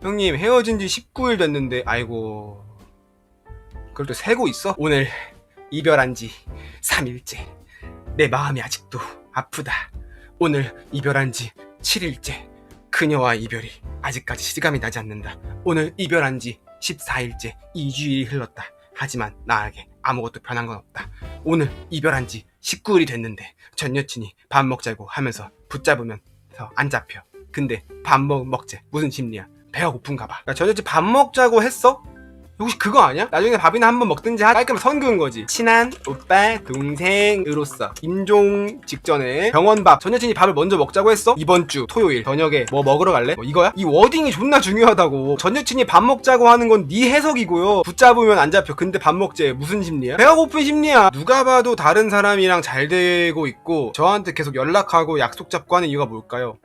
형님 헤어진 지 19일 됐는데 아이고. 그걸 또 세고 있어? 오늘 이별한 지 3일째. 내 마음이 아직도 아프다. 오늘 이별한 지 7일째. 그녀와 이별이 아직까지 실감이 나지 않는다. 오늘 이별한 지 14일째. 2주일이 흘렀다. 하지만 나에게 아무것도 변한 건 없다. 오늘 이별한 지 19일이 됐는데 전 여친이 밥 먹자고 하면서 붙잡으면서 안 잡혀. 근데 밥 먹, 먹재 무슨 심리야 배가 고픈가 봐. 그러니까 전 여친 밥 먹자고 했어? 혹시 그거 아니야? 나중에 밥이나 한 번 먹든지 하- 깔끔 선 그은 거지. 친한 오빠 동생으로서 임종 직전에 병원밥 전 여친이 밥을 먼저 먹자고 했어? 이번 주 토요일 저녁에 뭐 먹으러 갈래? 뭐 이거야? 이 워딩이 존나 중요하다고. 전 여친이 밥 먹자고 하는 건 네 해석이고요. 붙잡으면 안 잡혀. 근데 밥 먹재 무슨 심리야? 배가 고픈 심리야. 누가 봐도 다른 사람이랑 잘 되고 있고 저한테 계속 연락하고 약속 잡고 하는 이유가 뭘까요?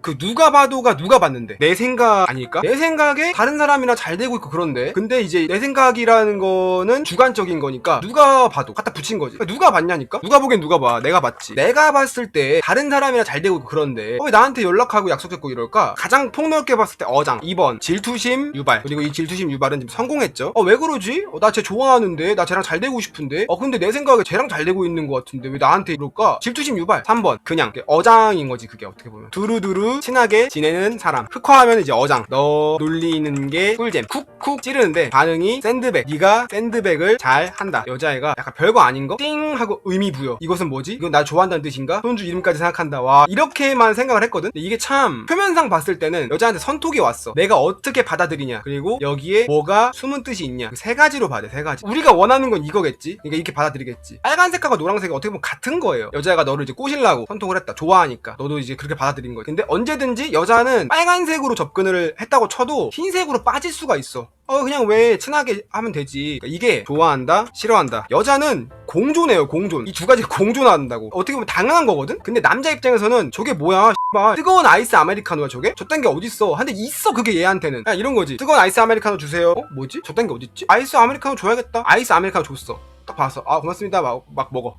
그 누가 봐도가 누가 봤는데. 내 생각 아닐까? 내 생각에 다른 사람이랑 잘 되고 있고 그런데. 근데 이제 내 생각이라는 거는 주관적인 거니까 누가 봐도 갖다 붙인 거지. 그러니까 누가 봤냐니까? 누가 보긴 누가 봐. 내가 봤지. 내가 봤을 때 다른 사람이랑 잘 되고 있고 그런데 어, 왜 나한테 연락하고 약속 잡고 이럴까? 가장 폭넓게 봤을 때 어장. 2번. 질투심 유발. 그리고 이 질투심 유발은 지금 성공했죠. 어 왜 그러지? 어, 나 쟤 좋아하는데. 나 쟤랑 잘 되고 싶은데. 어 근데 내 생각에 쟤랑 잘 되고 있는 것 같은데 왜 나한테 이럴까? 질투심 유발. 3번. 그냥. 어장인 거지 그게 어떻게 보면. 두루두루 친하게 지내는 사람. 흑화하면 이제 어장. 너 놀리는 게 꿀잼. 쿡 쿡 찌르는데 반응이 샌드백 네가 샌드백을 잘 한다. 여자애가 약간 별거 아닌 거? 띵 하고 의미 부여. 이것은 뭐지? 이건 나 좋아한다는 뜻인가? 손주 이름까지 생각한다. 와 이렇게만 생각을 했거든? 근데 이게 참 표면상 봤을 때는 여자한테 선톡이 왔어. 내가 어떻게 받아들이냐? 그리고 여기에 뭐가 숨은 뜻이 있냐? 그세 가지로 봐야 돼 세 가지. 우리가 원하는 건 이거겠지? 그러니까 이렇게 받아들이겠지. 빨간색하고 노란색이 어떻게 보면 같은 거예요. 여자애가 너를 이제 꼬시려고 선톡을 했다. 좋아하니까. 너도 이제 그렇게 받아들인 거야 근데 언제든지 여자는 빨간색으로 접근을 했다고 쳐도 흰색으로 빠질 수가 있어 어 그냥 왜 친하게 하면 되지. 그러니까 이게 좋아한다 싫어한다. 여자는 공존해요 공존. 이 두 가지 공존한다고. 어떻게 보면 당연한 거거든? 근데 남자 입장에서는 저게 뭐야 씨발. 뜨거운 아이스 아메리카노야 저게? 저딴 게 어딨어? 근데 있어 그게 얘한테는. 야 이런 거지. 뜨거운 아이스 아메리카노 주세요. 어 뭐지? 저딴 게 어딨지? 아이스 아메리카노 줘야겠다. 아이스 아메리카노 줬어. 딱 봤어 아 고맙습니다. 막, 막 먹어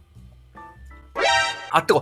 아 뜨거.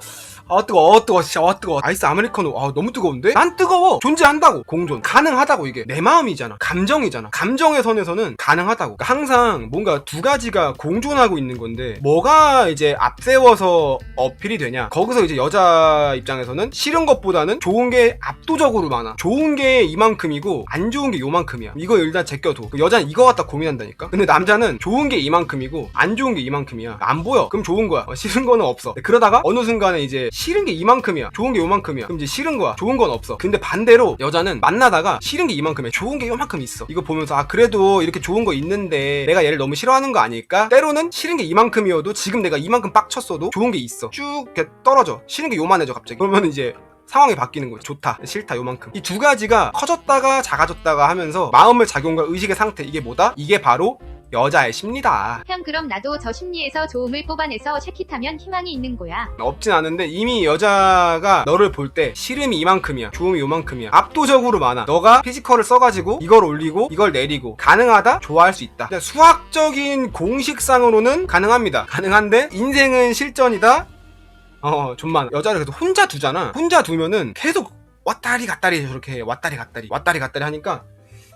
아 뜨거. 아 뜨거. 진짜. 아 뜨거. 아이스 아메리카노. 아 너무 뜨거운데? 난 뜨거워. 존재한다고. 공존. 가능하다고. 이게 내 마음이잖아. 감정이잖아. 감정의 선에서는 가능하다고. 그러니까 항상 뭔가 두 가지가 공존하고 있는 건데 뭐가 이제 앞세워서 어필이 되냐. 거기서 이제 여자 입장에서는 싫은 것보다는 좋은 게 압도적으로 많아. 좋은 게 이만큼이고 안 좋은 게 요만큼이야. 이거 일단 제껴둬. 그 여자는 이거 갖다 고민한다니까? 근데 남자는 좋은 게 이만큼이고 안 좋은 게 이만큼이야. 안 보여. 그럼 좋은 거야. 어, 싫은 거는 없어. 그러다가 어느 순간에 이제 싫은 게 이만큼이야. 좋은 게 요만큼이야. 그럼 이제 싫은 거야. 좋은 건 없어. 근데 반대로 여자는 만나다가 싫은 게 이만큼이야. 좋은 게 요만큼 있어. 이거 보면서 아 그래도 이렇게 좋은 거 있는데 내가 얘를 너무 싫어하는 거 아닐까? 때로는 싫은 게 이만큼이어도 지금 내가 이만큼 빡쳤어도 좋은 게 있어. 쭉 이렇게 떨어져. 싫은 게 요만해져 갑자기. 그러면 이제 상황이 바뀌는 거지. 좋다. 싫다 요만큼. 이 두 가지가 커졌다가 작아졌다가 하면서 마음의 작용과 의식의 상태 이게 뭐다? 이게 바로 여자의 심리다. 형 그럼 나도 저 심리에서 좋음을 뽑아내서 쉐킷하면 희망이 있는 거야. 없진 않은데 이미 여자가 너를 볼때 싫음이 이만큼이야. 좋음이 요만큼이야. 압도적으로 많아. 너가 피지컬을 써가지고 이걸 올리고 이걸 내리고 가능하다? 좋아할 수 있다. 근데 수학적인 공식상으로는 가능합니다. 가능한데 인생은 실전이다? 어좀 많아 여자를 그래도 혼자 두잖아. 혼자 두면은 계속 왔다리 갔다리 저렇게 해. 왔다리 갔다리 왔다리 갔다리 하니까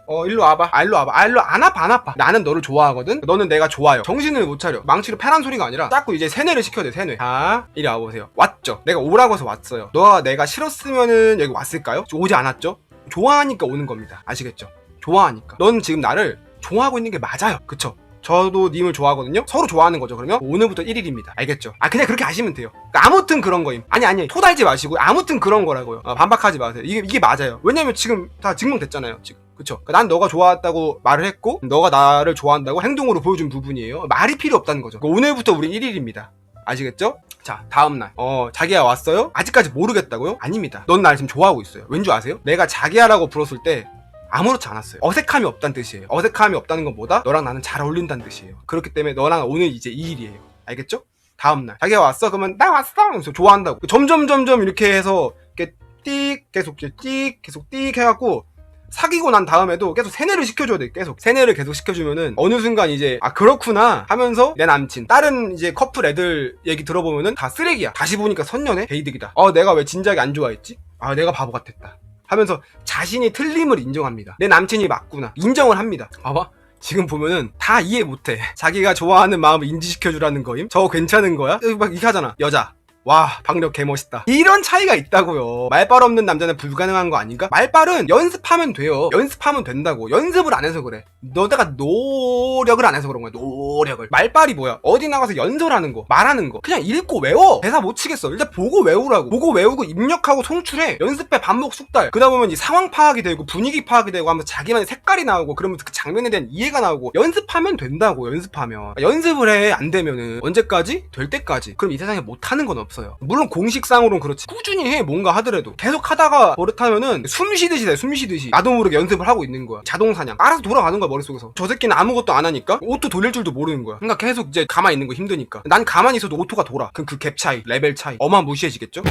어 일로 와봐 아 일로 와봐 아 일로 안 아파 안 아파 나는 너를 좋아하거든 너는 내가 좋아요 정신을 못 차려 망치로 패란 소리가 아니라 자꾸 이제 세뇌를 시켜야 돼 세뇌 자 이리 와보세요 왔죠 내가 오라고 해서 왔어요 너가 내가 싫었으면은 여기 왔을까요? 오지 않았죠? 좋아하니까 오는 겁니다 아시겠죠? 좋아하니까 넌 지금 나를 좋아하고 있는 게 맞아요 그쵸? 저도 님을 좋아하거든요. 서로 좋아하는 거죠. 그러면 오늘부터 1일입니다. 알겠죠? 아 그냥 그렇게 아시면 돼요. 그러니까 아무튼 그런 거임. 아니 아니 토달지 마시고 아무튼 그런 거라고요. 어, 반박하지 마세요. 이게 이게 맞아요. 왜냐면 지금 다 증명됐잖아요. 지금. 그쵸? 그러니까 난 너가 좋아했다고 말을 했고 너가 나를 좋아한다고 행동으로 보여준 부분이에요. 말이 필요 없다는 거죠. 그러니까 오늘부터 우린 1일입니다. 아시겠죠? 자, 다음날. 어, 자기야 왔어요? 아직까지 모르겠다고요? 아닙니다. 넌 날 지금 좋아하고 있어요. 왠 줄 아세요? 내가 자기야라고 불렀을 때 아무렇지 않았어요. 어색함이 없다는 뜻이에요. 어색함이 없다는 건 뭐다? 너랑 나는 잘 어울린다는 뜻이에요. 그렇기 때문에 너랑 오늘 이제 2일이에요. 알겠죠? 다음날. 자기가 왔어? 그러면 나 왔어! 하면서 좋아한다고. 점점 점점 이렇게 해서 이렇게 띡 계속 이제 띡 계속 띡 해갖고 사귀고 난 다음에도 계속 세뇌를 시켜줘야 돼 계속 세뇌를 계속 시켜주면은 어느 순간 이제 아 그렇구나 하면서 내 남친 다른 이제 커플 애들 얘기 들어보면은 다 쓰레기야 다시 보니까 선녀네 개이득이다 어 내가 왜 진작에 안 좋아했지 아 내가 바보 같았다 하면서 자신이 틀림을 인정합니다. 내 남친이 맞구나. 인정을 합니다. 봐봐. 지금 보면은 다 이해 못해. 자기가 좋아하는 마음을 인지시켜주라는 거임? 저거 괜찮은 거야? 막 이렇게 하잖아. 여자. 와, 박력 개멋있다. 이런 차이가 있다고요. 말빨 없는 남자는 불가능한 거 아닌가? 말빨은 연습하면 돼요. 연습하면 된다고. 연습을 안 해서 그래. 너다가 노력을 안 해서 그런 거야. 노력을. 말빨이 뭐야? 어디 나가서 연설 하는 거, 말하는 거. 그냥 읽고 외워. 대사 못 치겠어. 일단 보고 외우라고. 보고 외우고 입력하고 송출해. 연습해 반복 숙달. 그러다 보면 이 상황 파악이 되고 분위기 파악이 되고 하면서 자기만의 색깔이 나오고 그러면서 그 장면에 대한 이해가 나오고 연습하면 된다고. 연습하면. 연습을 해. 안 되면은 언제까지? 될 때까지. 그럼 이 세상에 못 하는 건 없어요. 물론 공식상으로는 그렇지. 꾸준히 해. 뭔가 하더라도. 계속 하다가 버릇하면은 숨 쉬듯이 돼. 숨 쉬듯이. 나도 모르게 연습을 하고 있는 거야. 자동 사냥. 알아서 돌아가는 거야 머릿속에서. 저 새끼는 아무것도 안 하니까 오토 돌릴 줄도 모르는 거야. 그러니까 계속 이제 가만히 있는 거 힘드니까. 난 가만히 있어도 오토가 돌아. 그럼 그 갭 차이, 레벨 차이 어마무시해지겠죠?